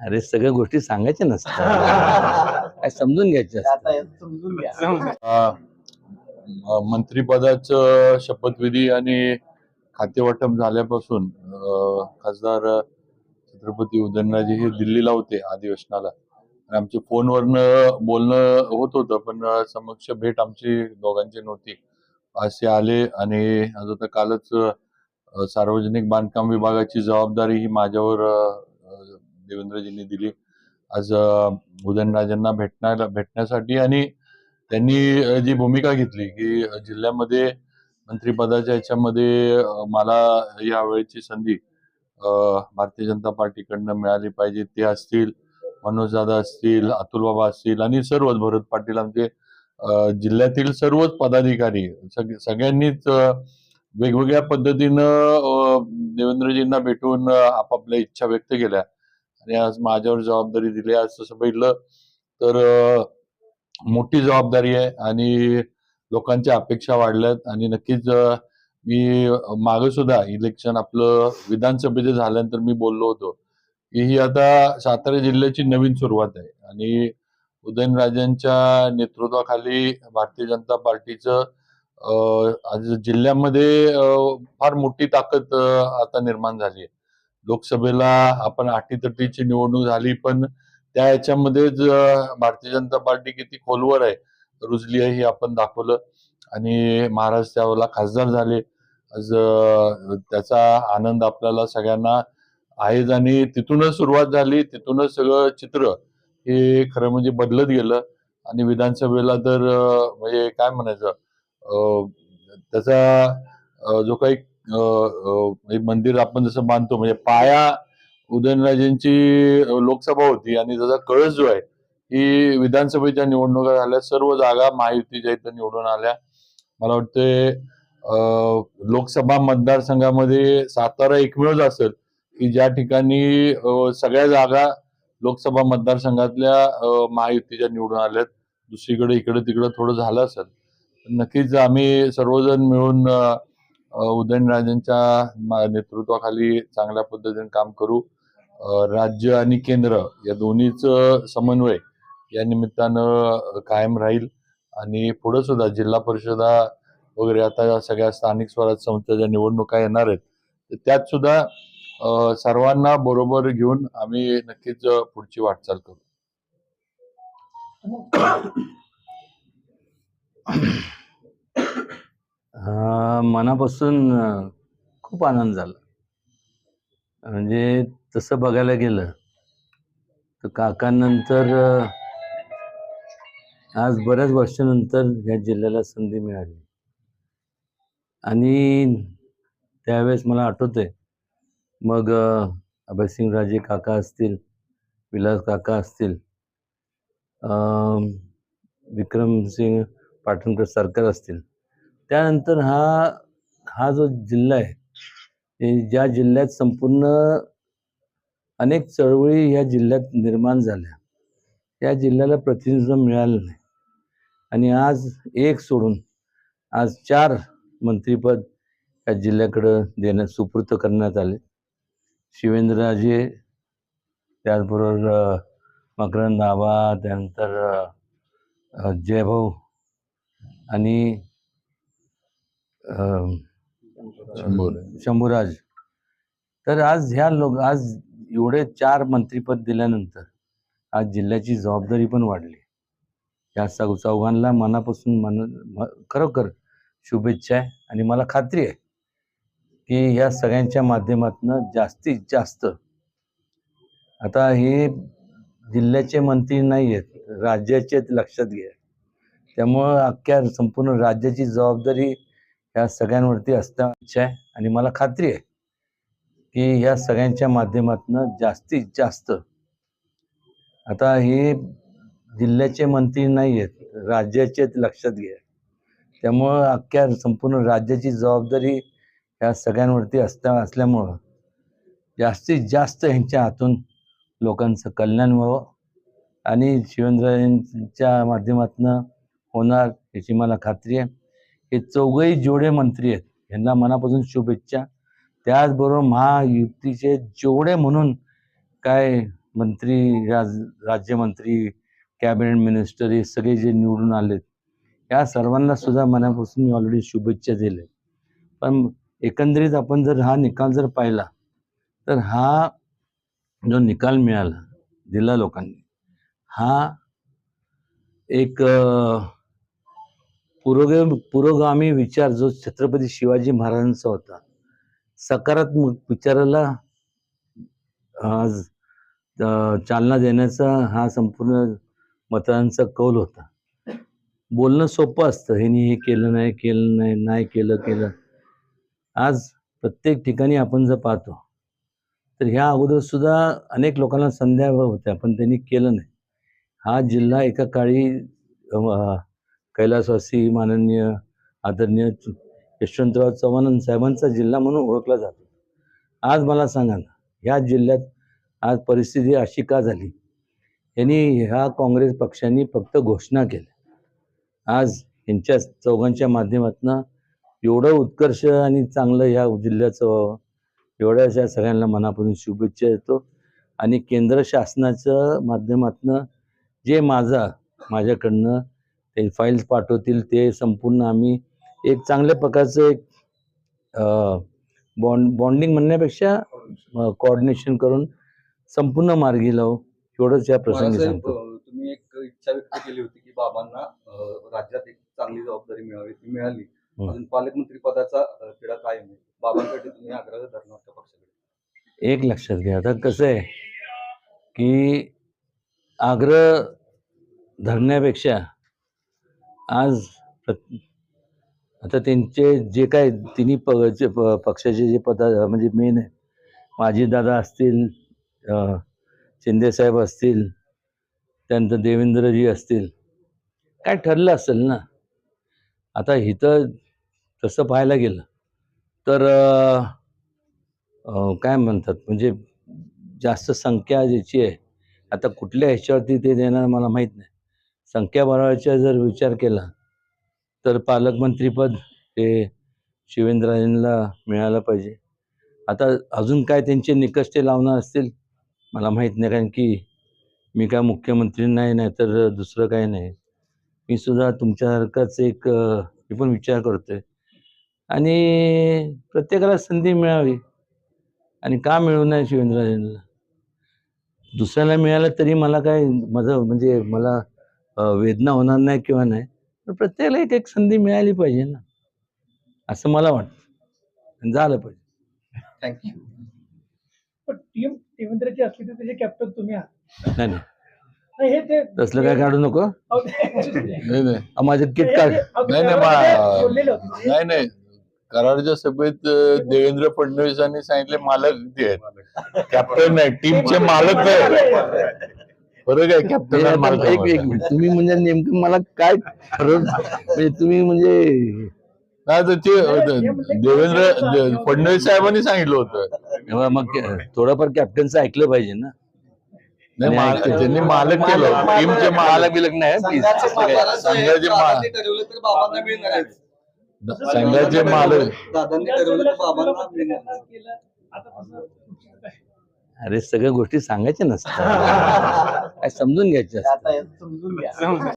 अरे सगळ्या गोष्टी सांगायच्या नसतात. काय समजून घ्यायच्या असतात. आता समजून घ्या. अ, म- मंत्रिपदाचं शपथविधी आणि खातेवाटप झाल्यापासून खासदार छत्रपती उदयनराजे हे दिल्लीला होते अधिवेशनाला. आणि आमचे फोनवरनं बोलणं होत होतं पण समक्ष भेट आमची दोघांची नव्हती. असे आले आणि आज आता कालच सार्वजनिक बांधकाम विभागाची जबाबदारी ही माझ्यावर देवेंद्रजींनी दिली. आज उदयनराजांना भेटण्याला भेटण्यासाठी आणि त्यांनी जी भूमिका घेतली की जिल्ह्यामध्ये मंत्रिपदाच्या याच्यामध्ये मला यावेळेची संधी भारतीय जनता पार्टीकडनं मिळाली पाहिजे ते असतील मनोज दादा असतील अतुल बाबा असतील आणि सर्वच भरत पाटील आमचे जिल्ह्यातील सर्वच पदाधिकारी सग- सगळ्यांनीच वेगवेगळ्या पद्धतीनं देवेंद्रजींना भेटून आपापल्या इच्छा व्यक्त केल्या. आणि आज माझ्यावर जबाबदारी दिली आज तसं बघितलं तर मोठी जबाबदारी आहे आणि लोकांच्या अपेक्षा वाढल्यात. आणि नक्कीच मी मागे सुद्धा इलेक्शन आपलं विधानसभेचं झाल्यानंतर मी बोललो होतो की ही आता सातारा जिल्ह्याची नवीन सुरुवात आहे. आणि उदयनराजांच्या नेतृत्वाखाली भारतीय जनता पार्टीचं आज जिल्ह्यामध्ये फार मोठी ताकद आता निर्माण झाली आहे. लोकसभेला आपण अटीतटीची निवडणूक झाली पण त्या याच्यामध्येच भारतीय जनता पार्टी किती खोलवर आहे रुजली आहे हे आपण दाखवलं. आणि महाराज त्यावेळेला खासदार झाले. आज त्याचा आनंद आपल्याला सगळ्यांना आहेच. आणि तिथूनच सुरुवात झाली तिथूनच सगळं चित्र हे खरं म्हणजे बदलत गेलं. आणि विधानसभेला तर म्हणजे काय म्हणायचं त्याचा जो काही एक मंदिर आपण जसं बांधतो म्हणजे पाया उदयनराजेंची लोकसभा होती आणि त्याचा कळस जो आहे ही विधानसभेच्या निवडणुका झाल्या. सर्व जागा महायुतीच्या इथं निवडून आल्या. मला वाटते लोकसभा मतदारसंघामध्ये सातारा एकमेवच असेल की ज्या ठिकाणी सगळ्या जागा लोकसभा मतदारसंघातल्या महायुतीच्या निवडून आल्यात. दुसरीकडे इकडे तिकडे थोडं झालं असेल. नक्कीच आम्ही सर्वजण मिळून उदयनराजेंच्या मा- नेतृत्वाखाली चांगल्या पद्धतीने काम करू राज्य आणि केंद्र या दोन्हीचं समन्वय या निमित्तानं कायम राहील आणि पुढे सुद्धा जिल्हा परिषदा वगैरे आता सगळ्या स्थानिक स्वराज्य संस्थेच्या निवडणुका येणार आहेत तर त्यात सुद्धा अ, सर्वांना बरोबर घेऊन आम्ही नक्कीच पुढची वाटचाल करू मनापासून खूप आनंद झाला. म्हणजे तसं बघायला गेलं तर काकांनंतर आज बऱ्याच वर्षानंतर ह्या जिल्ह्याला संधी मिळाली. आणि त्यावेळेस मला आठवतंय मग अभयसिंग राजे काका असतील विलास काका असतील विक्रमसिंग पाटणकर सरकार असतील त्यानंतर हा हा जो जिल्हा आहे ज्या जिल्ह्यात संपूर्ण अनेक चळवळी ह्या जिल्ह्यात निर्माण झाल्या. त्या जिल्ह्याला प्रतिनिधित्व मिळालं नाही. आणि आज एक सोडून आज चार मंत्रिपद या जिल्ह्याकडं देण्यात सुपूर्त करण्यात आले. शिवेंद्रराजे त्याचबरोबर मकरंद आबा त्यानंतर जयभाऊ आणि शंभूराज. तर आज ह्या लोक आज एवढे चार मंत्रिपद दिल्यानंतर आज जिल्ह्याची जबाबदारी पण वाढली. या चौ चौघांना मनापासून मन खरोखर शुभेच्छा आहे आणि मला खात्री आहे की या सगळ्यांच्या माध्यमातून जास्तीत जास्त आता हे जिल्ह्याचे मंत्री नाही आहेत राज्याचे लक्षात घ्या. त्यामुळं अख्ख्या संपूर्ण राज्याची जबाबदारी ह्या सगळ्यांवरती असता इच्छा आहे आणि मला खात्री आहे की ह्या सगळ्यांच्या माध्यमातून जास्तीत जास्त आता हे जिल्ह्याचे मंत्री नाही आहेत राज्याचे लक्षात घ्या. त्यामुळं अख्ख्या संपूर्ण राज्याची जबाबदारी ह्या सगळ्यांवरती असता असल्यामुळं जास्तीत जास्त ह्यांच्या हातून लोकांचं कल्याण व्हावं आणि शिवेंद्रच्या माध्यमातून होणार याची मला खात्री आहे. हे चौघही जेवढे मंत्री आहेत यांना मनापासून शुभेच्छा. त्याचबरोबर महायुतीचे जेवढे म्हणून काय मंत्री राज राज्यमंत्री कॅबिनेट मिनिस्टर हे सगळे जे निवडून आलेत या सर्वांना सुद्धा मनापासून मी ऑलरेडी शुभेच्छा दिल्या पण एकंदरीत आपण जर हा निकाल जर पाहिला तर हा जो निकाल मिळाला दिला लोकांनी हा एक अं, पुरोगे पुरोगामी विचार जो छत्रपती शिवाजी महाराजांचा होता सकारात्मक विचाराला आज चालना देण्याचा हा संपूर्ण मतदारांचा कौल होता. बोलणं सोपं असतं ह्यानी हे केलं नाही केलं नाही नाही केलं केलं. आज प्रत्येक ठिकाणी आपण जर पाहतो तर ह्या अगोदर सुद्धा अनेक लोकांना संध्या होत्या पण त्यांनी केलं नाही. हा जिल्हा एका काळी कैलासवासी माननीय आदरणीय यशवंतराव चव्हाण साहेबांचा जिल्हा म्हणून ओळखला जातो. आज मला सांगा ना ह्या जिल्ह्यात आज परिस्थिती अशी का झाली? यांनी ह्या काँग्रेस पक्षांनी फक्त घोषणा केल्या. आज यांच्या चौघांच्या माध्यमातून एवढं उत्कर्ष आणि चांगलं ह्या जिल्ह्याचं व्हावं एवढ्याशा सगळ्यांना मनापासून शुभेच्छा देतो. आणि केंद्र शासनाच्या माध्यमातून जे माझा माझ्याकडनं ते फाईल्स पाठवतील ते संपूर्ण आम्ही एक चांगल्या प्रकारचं एक बॉन्ड बॉन्डिंग म्हणण्यापेक्षा कोऑर्डिनेशन करून संपूर्ण मार्गी लावू. एवढंच या प्रसंगी सांगतो. तुम्ही एक इच्छा व्यक्त केली होती की बाबांना राज्यात एक चांगली जबाबदारी मिळावी ती मिळाली. अजून पालकमंत्री पदाचा कायम आहे? बाबांसाठी तुम्ही आग्रह धरणार त्या पक्षाकडे. एक लक्षात घ्या. आता कसं आहे की आग्रह धरण्यापेक्षा आज आता त्यांचे जे काय तिन्ही प प- पक्षाचे जे पदा म्हणजे मेन माजी माझी दादा असतील शिंदेसाहेब असतील त्यानंतर देवेंद्रजी असतील काय ठरलं असेल ना? आता इथं तसं पाहायला गेलं तर काय म्हणतात म्हणजे जास्त संख्या ज्याची आहे आता कुठल्या ह्याच्यावरती ते देणार मला माहीत नाही. संख्या जर विचार केला तर पालकमंत्रीपद हे शिवेंद्रजींना मिळालं पाहिजे. आता अजून काय त्यांचे निकष ते लावणार असतील मला माहीत नाही कारण की मी काय मुख्यमंत्री नाही नाही तर दुसरं काही नाही. मी सुद्धा तुमच्यासारखाच एक मी पण विचार करतोय. आणि प्रत्येकाला संधी मिळावी आणि का मिळू नये शिवेंद्रजींना? दुसऱ्याला मिळालं तरी मला काय माझं म्हणजे मला वेदना होणार नाही किंवा नाही पण प्रत्येकाला एक एक संधी मिळाली पाहिजे ना असं मला वाटतं. झालं पाहिजे. थँक्यू पण टीम देवेंद्रची असली तर त्याचे कॅप्टन तुम्ही आहात. नाही नाही. नाही, हे तसलं काय काढू नको. अहो, ते- नाही नाही. अं, माझं किट काढ. नाही, नाही. नाही नाही. कराडच्या सभेत देवेंद्र फडणवीसांनी सांगितले मालक ते आहेत. कॅप्टन नाही टीमचे मालक ते फरक आहे कॅप्टन आणि एक एक मालकामध्ये. मिनिट तुम्ही म्हणजे नेमकं मला काय ठरवून म्हणजे तुम्ही म्हणजे नाही तर ते देवेंद्र दे- फडणवीस साहेबांनी सांगितलं होतं. तेव्हा मग थोडंफार कॅप्टनचं ऐकलं पाहिजे ना. नाही ऐकलं. त्यांनी मालक केलं. टीमचे मला मालक बिलक नाही संघाचे मा- दादांनी ठरवलं तर बाबांना मिळणार आहे. संघाचे मालक. दादांनी ठरवलं तर बाबांना मिळणार. आता तसं काय? अरे सगळ्या गोष्टी सांगायच्या नसतात काय समजून घ्यायच्या असतात.